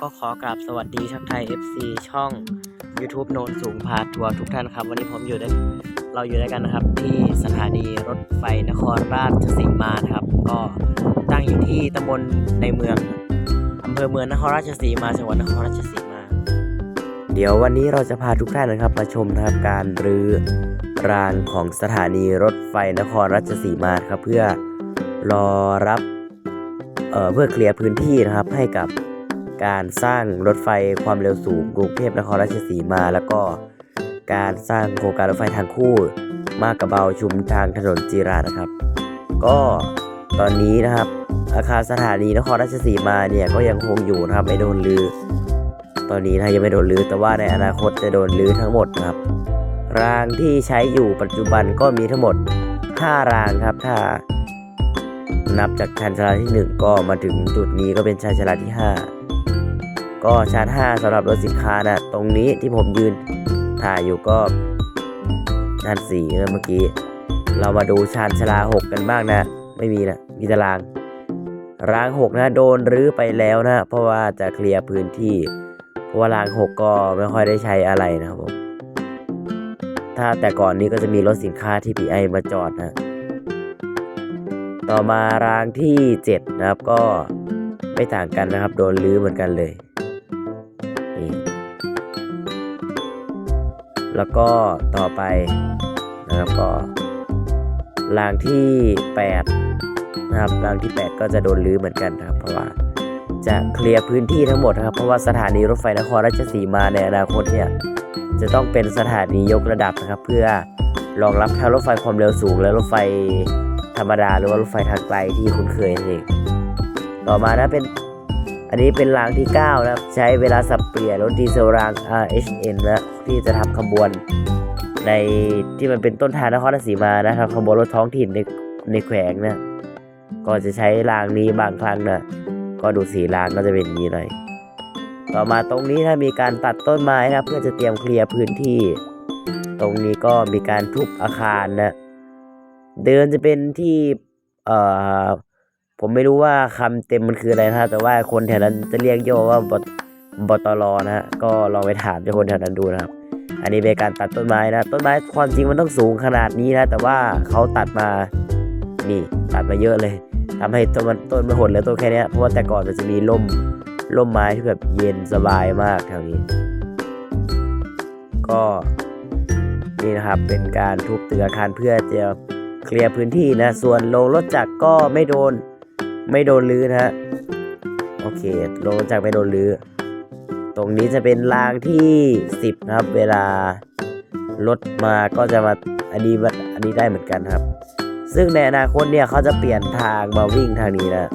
ก็ขอกราบสวัสดีทักทย FC ช่อง YouTube โนนสูงพาทัวร์ทุกท่านครับ วันนี้ผมอยู่ด้วยเราอยู่ด้วยกันนะครับ ที่สถานีรถไฟนครราชสีมานะครับ ก็ตั้งอยู่ที่ตำบลในเมืองอำเภอเมืองนครราชสีมาจังหวัดนครราชสีมา เดี๋ยววันนี้เราจะพาทุกท่านนะครับมาชมนะครับการรื้อรางของสถานีรถไฟนครราชสีมาครับเพื่อรอรับเเพื่อเคลียร์พื้นที่นะครับให้กับ การสร้างรถไฟความเร็วสูงกรุงเทพนครราชสีมา แล้วก็การสร้างโครงการรถไฟทางคู่ มากกระเบาชุมทางถนนจีรานะครับ ก็ตอนนี้นะครับอาคารสถานีนครราชสีมาเนี่ยก็ยังคงอยู่นะครับไม่โดนรื้อตอนนี้นะยังไม่โดนรื้อแต่ว่าในอนาคตจะโดนรื้อทั้งหมดนะครับรางที่ใช้อยู่ปัจจุบันก็มีทั้งหมด 5 รางครับถ้านับจากชานชาลาที่ 1 ก็มาถึงจุดนี้ก็เป็นชานชาลาที่ 5 ก็ชาร์จ 5สำหรับรถสินค้านะตรงนี้ที่ผมยืนถ่ายอยู่ก็ชานสี่เมื่อกี้ เรามาดูชานชลา 6 กันบ้างนะ ไม่มีนะมีตารางราง 6 นะโดนรื้อไปแล้วนะ เพราะว่าจะเคลียร์พื้นที่ เพราะว่าราง 6 ก็ไม่ค่อยได้ใช้อะไรนะครับผมถ้าแต่ก่อนนี้ก็จะมีรถสินค้าที่ PI มาจอดนะต่อมารางที่ 7 นะครับก็ไม่ต่างกันนะครับ โดนรื้อเหมือนกันเลย แล้วก็ต่อไปนะครับก็รางที่8นะครับรางที่ 8 ก็จะโดนรื้อเหมือนกันนะครับ เพราะว่าจะเคลียร์พื้นที่ทั้งหมดนะครับ เพราะว่าสถานีรถไฟนครราชสีมาในอนาคตเนี่ยจะต้องเป็นสถานียกระดับนะครับ เพื่อรองรับทั้งรถไฟความเร็วสูง และรถไฟธรรมดา หรือว่ารถไฟทางไกลที่คุ้นเคยนั่นเองต่อมานะเป็น นนี้เป็นรางที่ 9 นะครับ ใช้เวลาสับเปลี่ยนรถดีเซลราง RHN นะที่จะทำขบวนในที่มันเป็นต้นทางนครราชสีมานะครับขบวนรถท้องถิ่นในในแขวงนะก็จะใช้รางนี้บางครั้งนะก็ดูสีรางก็จะเป็นนี้หน่อยต่อมาตรงนี้ถ้ามีการตัดต้นไม้นะเพื่อจะเตรียมเคลียร์พื้นที่ ตรงนี้ก็มีการทุบอาคารนะเดินจะเป็นที่เอ่อ ผมไม่รู้ว่าคำเต็มมันคืออะไรนะแต่ว่าคนแถวนั้นจะเรียกโยว่าบตบตรนะฮะก็ลองไปถามเจ้าคนแถวนั้นดูนะครับ อันนี้เป็นการตัดต้นไม้นะ ต้นไม้ความจริงมันต้องสูงขนาดนี้นะ แต่ว่าเขาตัดมานี่ตัดมาเยอะเลยทำให้ต้นมันต้นมันหดเหลือต้นแค่นี้เพราะว่าแต่ก่อนมันจะมีร่มร่มไม้ที่แบบเย็นสบายมากแถวนี้ ก็นี่นะครับเป็นการทุบตึกอาคารเพื่อจะเคลียร์พื้นที่นะ ส่วนโรงรถจักรก็ไม่โดน ไม่โดนรื้อนะฮะโอเคลงจากไม่โดนรื้อตรงนี้จะเป็นรางที่ 10 นะครับ เวลารถมาก็จะมาอันนี้มาอันนี้ได้เหมือนกันครับ ซึ่งในอนาคตเนี่ยเขาจะเปลี่ยนทางมาวิ่งทางนี้นะ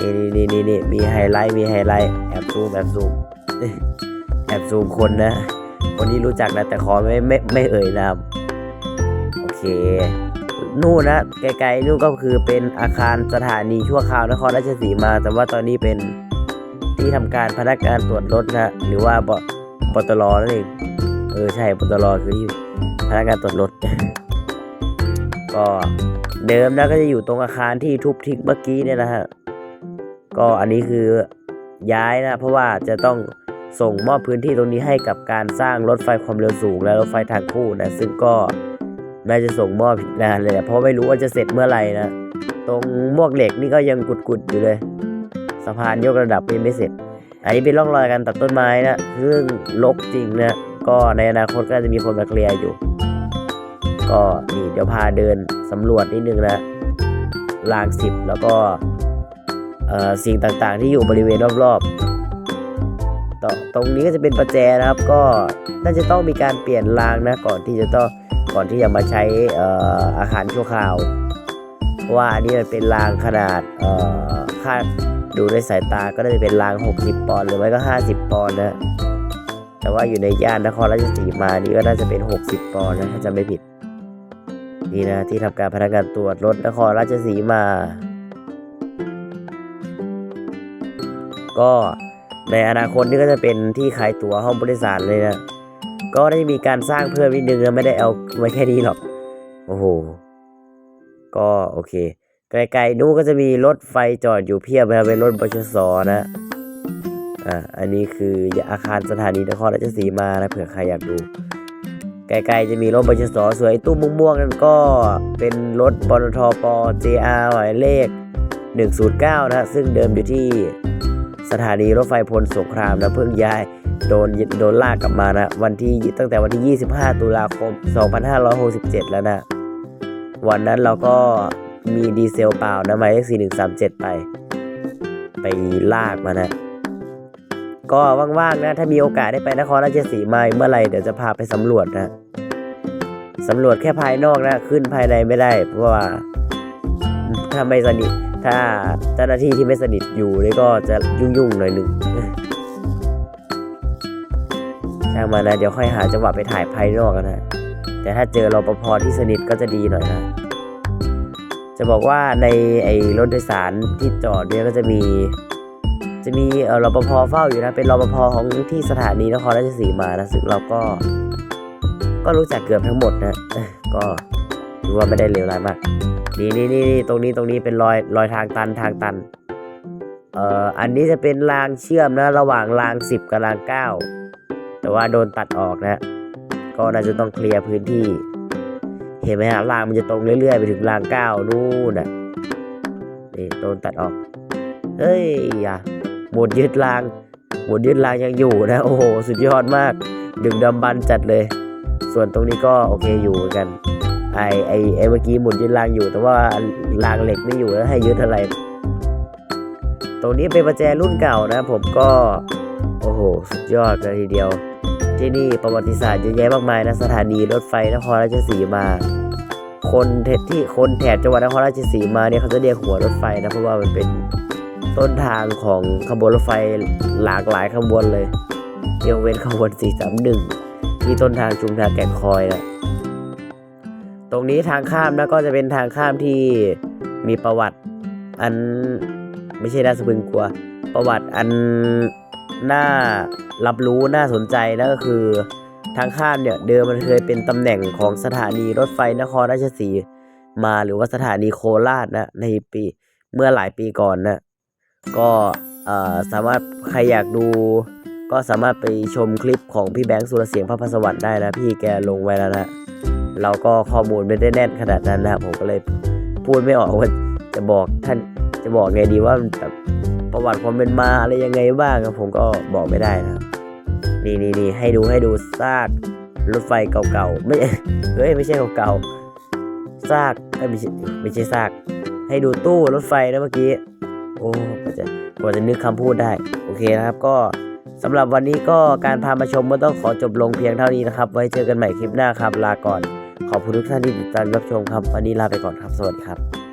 นี่นี่นี่นี่มีไฮไลท์มีไฮไลท์แอบซูมแอบซูมแอบซูมคนนะ คนนี้รู้จักนะแต่ขอไม่ไม่ไม่เอ่ยนามโอเค นู่นนะไกลๆนู่นก็คือเป็นอาคารสถานีชั่วคราวนครราชสีมา แต่ว่าตอนนี้เป็นที่ทำการพนักงานตรวจรถนะหรือว่าบปตรนั่นเองเออใช่ปตรคือที่พนักงานตรวจรถ ก็เดิมนะก็จะอยู่ตรงอาคารที่ทุบทิ้งเมื่อกี้เนี่ยนะฮะก็อันนี้คือย้ายนะ เพราะว่าจะต้องส่งมอบพื้นที่ตรงนี้ให้กับการสร้างรถไฟความเร็วสูง และรถไฟทางคู่นะซึ่งก็ น่าจะส่งมอบอีกนานเลยแหละเพราะไม่รู้ว่าจะเสร็จเมื่อไหร่นะ ตรงมวกเหล็กนี่ก็ยังกุดๆอยู่เลยสะพานยกระดับยังไม่เสร็จ อันนี้เป็นร่องรอยการตัดต้นไม้นะซึ่งลกจริงนะ ก็ในอนาคตก็จะมีคนมาเคลียร์อยู่ ก็นี่เดี๋ยวพาเดินสำรวจนิดนึงนะรางสิบแล้วก็สิ่งต่างๆที่อยู่บริเวณรอบๆตตรงนี้ก็จะเป็นประแจนะครับ ก็น่าจะต้องมีการเปลี่ยนรางนะก่อนที่จะต้อง ก่อนที่จะมาใช้อาคารชั่วคราว เพราะว่าอันนี้มันเป็นรางขนาดคาดูด้วยสายตาก็น่าจะเป็นราง 60 ปอนด์หรือไม่ก็ 50 ปอนด์นะ แต่ว่าอยู่ในย่านนครราชสีมานี่ก็น่าจะเป็น 60 ปอนด์นะถ้าจำไม่ผิด นี่นะที่ทำการพนักงานตรวจรถนครราชสีมา ก็ในอนาคตนี่ก็จะเป็นที่ขายตั๋วห้องบริษัทเลยนะ ก็ได้มีการสร้างเพิ่มนิดนึงนะไม่ได้เอาไว้แค่นี้หรอก โอ้โห ก็โอเค ไกลๆนู้นก็จะมีรถไฟจอดอยู่เพียบนะเป็นรถบชสนะ อ่า อันนี้คืออาคารสถานีนครราชสีมานะเผื่อใครอยากดู ไกลๆจะมีรถบชสสวยตู้ม่วงๆนั่นก็เป็นรถปตทป JR หมายเลข 109 นะ ซึ่งเดิมอยู่ที่สถานีรถไฟพลสงครามนะเพิ่งย้าย โดนโดนลากกลับมานะวันที่ตั้งแต่วันที่ 25 ตุลาคม 2567 แล้วนะ วันนั้นเราก็มีดีเซลเปล่านะหมายเลข4137 ไป ไปลากมานะ ก็ว่างๆนะ ถ้ามีโอกาสได้ไปนครราชสีมาเมื่อไหร่เดี๋ยวจะพาไปสำรวจนะสำรวจแค่ภายนอกนะ ขึ้นภายในไม่ได้ เพราะว่าถ้าไม่สนิท ถ้าเจ้าหน้าที่ที่ไม่สนิทอยู่นี่ก็จะยุ่งๆหน่อยหนึ่ง ช่างมานะ เดี๋ยวค่อยหาจังหวะไปถ่ายภายนอกกันนะ แต่ถ้าเจอรปภที่สนิทก็จะดีหน่อยนะ จะบอกว่าในไอ้รถโดยสารที่จอดเนี่ยก็จะมี จะมีเออรปภเฝ้าอยู่นะ เป็นรปภของที่สถานีนครราชสีมานะซึ่งเราก็ ก็รู้จักเกือบทั้งหมดนะ ก็ถือว่าไม่ได้เลวร้ายมากดีนี่นี่นี่ตรงนี้ตรงนี้เป็นรอยรอยทางตันทางตัน เอ่ออันนี้จะเป็นรางเชื่อมนะ ระหว่างรางสิบกับรางเก้า แต่ว่าโดนตัดออกนะ ก็น่าจะต้องเคลียร์พื้นที่ เห็นไหมฮะรางมันจะตรงเรื่อยๆ ไปถึงรางเก้านู่นน่ะนี่โดนตัดออก เฮ้ยอย่าหมดยึดรางหมดยึดรางยังอยู่นะ โอ้โห สุดยอดมาก ดึงดำบันจัดเลย ส่วนตรงนี้ก็โอเคอยู่เหมือนกันไอไอไอเมื่อกี้หมุนยึดรางอยู่ แต่ว่ารางเหล็กไม่อยู่แล้วให้ยึดอะไร ตรงนี้เป็นประแจรุ่นเก่านะ ผมก็ โอ้โห สุดยอดเลยทีเดียว ที่นี่ประวัติศาสตร์เยอะแยะมากมายนะสถานีรถไฟนครราชสีมา คนเทที่คนแถบจังหวัดนครราชสีมาเนี่ยเขาจะเรียกหัวรถไฟนะเพราะว่ามันเป็นต้นทางของขบวนรถไฟหลากหลายขบวนเลยยกเว้นขบวน 431 ที่ต้นทางชุมทางแก่งคอยนะตรงนี้ทางข้ามนะก็จะเป็นทางข้ามที่มีประวัติอันไม่ใช่น่าสะพรึงกลัว ประวัติอัน น่ารับรู้น่าสนใจนะก็คือ ทางข้ามเนี่ยเดิมมันเคยเป็นตำแหน่งของสถานีรถไฟนครราชสีมาหรือว่าสถานีโคราชนะในปีเมื่อหลายปีก่อนนะก็เอ่อสามารถใครอยากดู ก็สามารถไปชมคลิปของพี่แบงค์สุรเสียงพระพสวรรค์ได้นะ พี่แกลงไว้แล้วนะเราก็ข้อมูลไม่ได้แน่นขนาดนั้นนะผมก็เลยพูดไม่ออกว่าจะบอกท่านจะบอกไงดีว่ามันแบบ ประวัติความเป็นมาอะไรยังไงบ้างผมก็บอกไม่ได้นะนี่นี่นี่ให้ดูให้ดูซากรถไฟเก่าๆไม่เฮ้ยไม่ใช่เก่าๆซากไม่ใช่ไม่ใช่ซาก ให้ดูตู้รถไฟนะเมื่อกี้ โอ้กว่าจะกว่าจะนึกคำพูดได้ โอเคนะครับก็สำหรับวันนี้ก็การพามาชมก็ต้องขอจบลงเพียงเท่านี้นะครับ ไว้เจอกันใหม่คลิปหน้าครับลาก่อน ขอบคุณทุกท่านที่ติดตามรับชมครับ วันนี้ลาไปก่อนครับ สวัสดีครับ